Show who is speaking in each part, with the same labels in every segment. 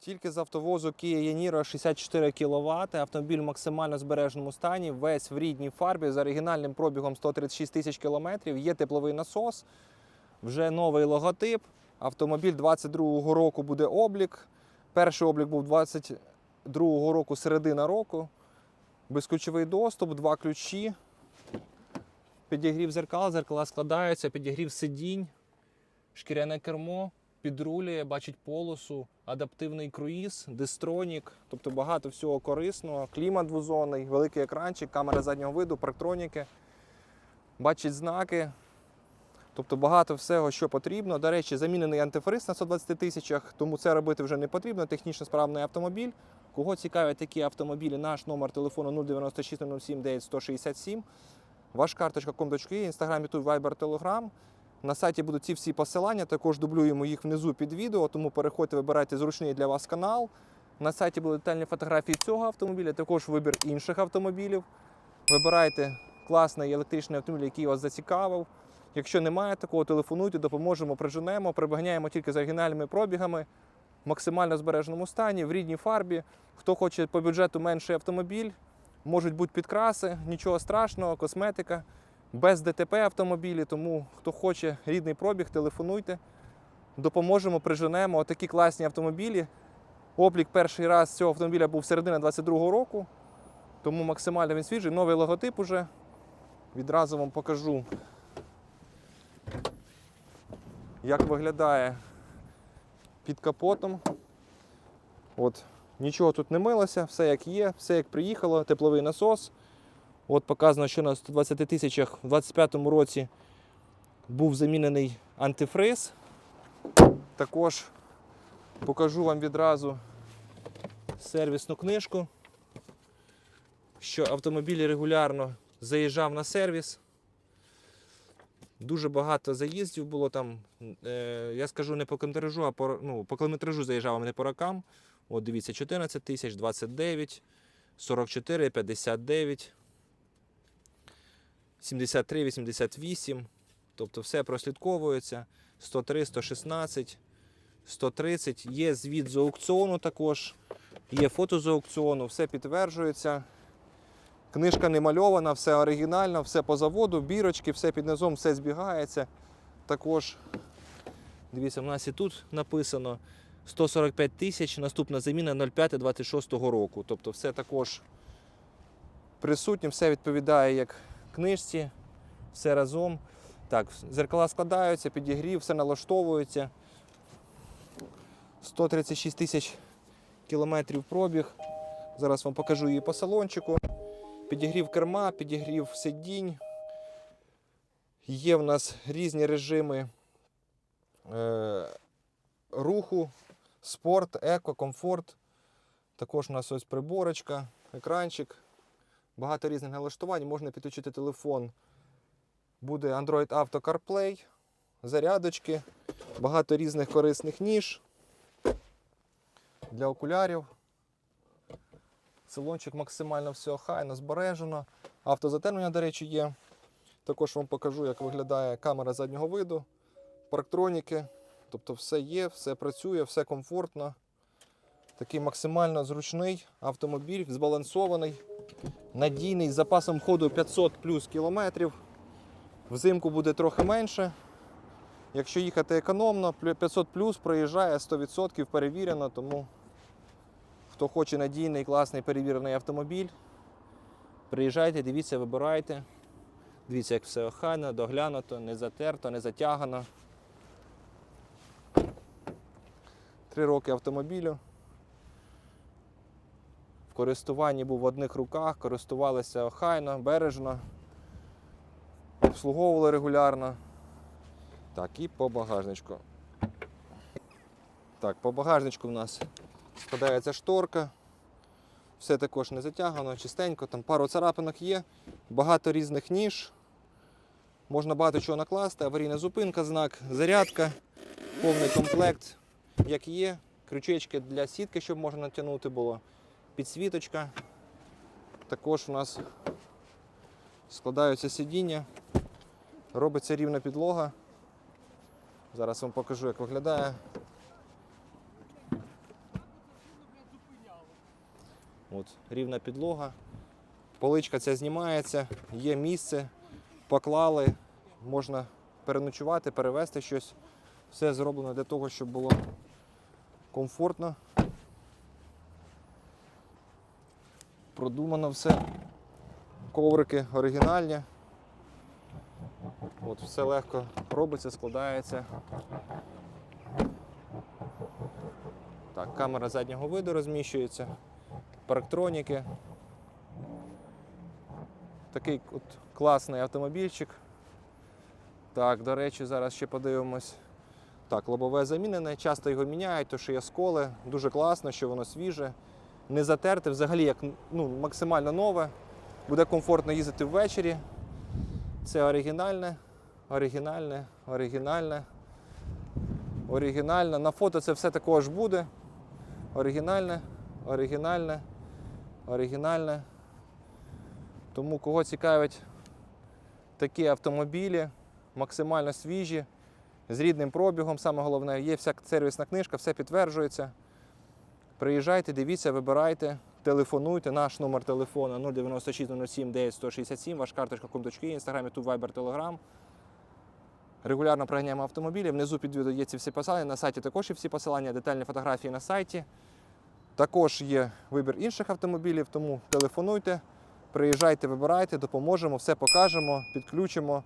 Speaker 1: Тільки з автовозу Kia Yaniro 64 кВт. Автомобіль в максимально збереженому стані, весь в рідній фарбі з оригінальним пробігом 136 тисяч кілометрів. Є тепловий насос, вже новий логотип. Автомобіль 22-го року буде облік. Перший облік був 22-го року, середина року. Безключовий доступ, два ключі. Підігрів зеркал, зеркала складаються, підігрів сидінь, шкіряне кермо, підрулює, бачить полосу, адаптивний круїз, дистронік, тобто багато всього корисного, клімат двозонний, великий екранчик, камера заднього виду, парктроніки, бачить знаки. Тобто багато всього, що потрібно. До речі, замінений антифриз на 120 тисячах, тому це робити вже не потрібно. Технічно справний автомобіль. Кого цікавлять такі автомобілі, наш номер телефону 096 07 9167. Ваш карточка com.ua, інстаграм, ютуб, вайбер, телеграм. На сайті будуть ці всі посилання, також дублюємо їх внизу під відео, тому переходьте, вибирайте зручний для вас канал. На сайті будуть детальні фотографії цього автомобіля, також вибір інших автомобілів. Вибирайте класний електричний автомобіль, який вас зацікавив. Якщо немає такого, телефонуйте, допоможемо, приженемо, прибганяємо тільки з оригінальними пробігами, в максимально збереженому стані, в рідній фарбі. Хто хоче по бюджету менший автомобіль, можуть бути підкраси, нічого страшного, косметика, без ДТП автомобілі. Тому хто хоче рідний пробіг, телефонуйте, допоможемо, приженемо. Отакі класні автомобілі. Облік перший раз цього автомобіля був середина 22-го року, тому максимально він свіжий. Новий логотип уже. Відразу вам покажу, як виглядає під капотом. От, нічого тут не милося, все як є, все як приїхало, тепловий насос. От показано, що на 120 тисячах у 2025 році був замінений антифриз. Також покажу вам відразу сервісну книжку, що автомобіль регулярно заїжджав на сервіс. Дуже багато заїздів було там. Е, я скажу не по кілометражу, а по, ну, по кілометражу заїжджав, а не по рокам. От дивіться, 14 тисяч, 29, 44, 59, 73, 88. Тобто все прослідковується. 103, 116, 130. Є звіт з аукціону також. Є фото з аукціону, все підтверджується. Книжка не мальована, все оригінально, все по заводу, бірочки, все під низом, все збігається. Також, дивіться, в нас і тут написано 145 тисяч, наступна заміна 05-26 року. Тобто все також присутнє, все відповідає як книжці, все разом. Так, зеркала складаються, підігрів, все налаштовується. 136 тисяч кілометрів пробіг. Зараз вам покажу її по салончику. Підігрів керма, підігрів сидінь. Є в нас різні режими е, руху, спорт, еко, комфорт. Також у нас ось приборочка, екранчик. Багато різних налаштувань. Можна підключити телефон. Буде Android Auto CarPlay, зарядочки, багато різних корисних ніж для окулярів. Салончик максимально все охайно збережено. Автозатемнення, до речі, є. Також вам покажу, як виглядає камера заднього виду, парктроніки. Тобто все є, все працює, все комфортно. Такий максимально зручний автомобіль, збалансований, надійний, з запасом ходу 500 плюс кілометрів. Взимку буде трохи менше. Якщо їхати економно, 500 плюс проїжджає 100% перевірено, тому Хто хоче надійний, класний перевірений автомобіль, приїжджайте, дивіться, вибирайте. Дивіться, як все охайно, доглянуто, не затерто, не затягано. Три роки автомобілю. Користуванні був в одних руках, користувалися охайно, бережно, обслуговували регулярно. Так, і по багажничку. Так, по багажничку в нас складається шторка. Все також не затягано, чистенько, там пару царапинок є, багато різних ніж. Можна багато чого накласти, аварійна зупинка, знак, зарядка, повний комплект, як є. Крючечки для сітки, щоб можна натягнути було. Підсвіточка. Також у нас складаються сидіння, робиться рівна підлога. Зараз вам покажу, як виглядає. От, рівна підлога. Поличка ця знімається, є місце, поклали, можна переночувати, перевезти щось. Все зроблено для того, щоб було комфортно. Продумано все. Коврики оригінальні. От, все легко робиться, складається. Так, камера заднього виду розміщується, парктроніки. Такий от класний автомобільчик. Так, до речі, зараз ще подивимось. Так, лобове замінене, часто його міняють, то що є сколи. Дуже класно, що воно свіже, не затерте, взагалі як ну, максимально нове. Буде комфортно їздити ввечері. Це оригінальне, оригінальне, оригінальне, оригінальне. На фото це все також буде. Оригінальне, оригінальне, оригінальне. Тому кого цікавить такі автомобілі, максимально свіжі, з рідним пробігом, саме головне, є вся сервісна книжка, все підтверджується. Приїжджайте, дивіться, вибирайте, телефонуйте. Наш номер телефону 096 07 9 167, ваш карточка ком.ua, інстаграмі, ту Viber, Telegram. Регулярно проганяємо автомобілі. Внизу під відео є ці всі посилання. На сайті також є всі посилання, детальні фотографії на сайті. Також є вибір інших автомобілів, тому телефонуйте, приїжджайте, вибирайте, допоможемо, все покажемо, підключимо.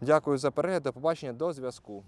Speaker 1: Дякую за перегляд, до побачення, до зв'язку.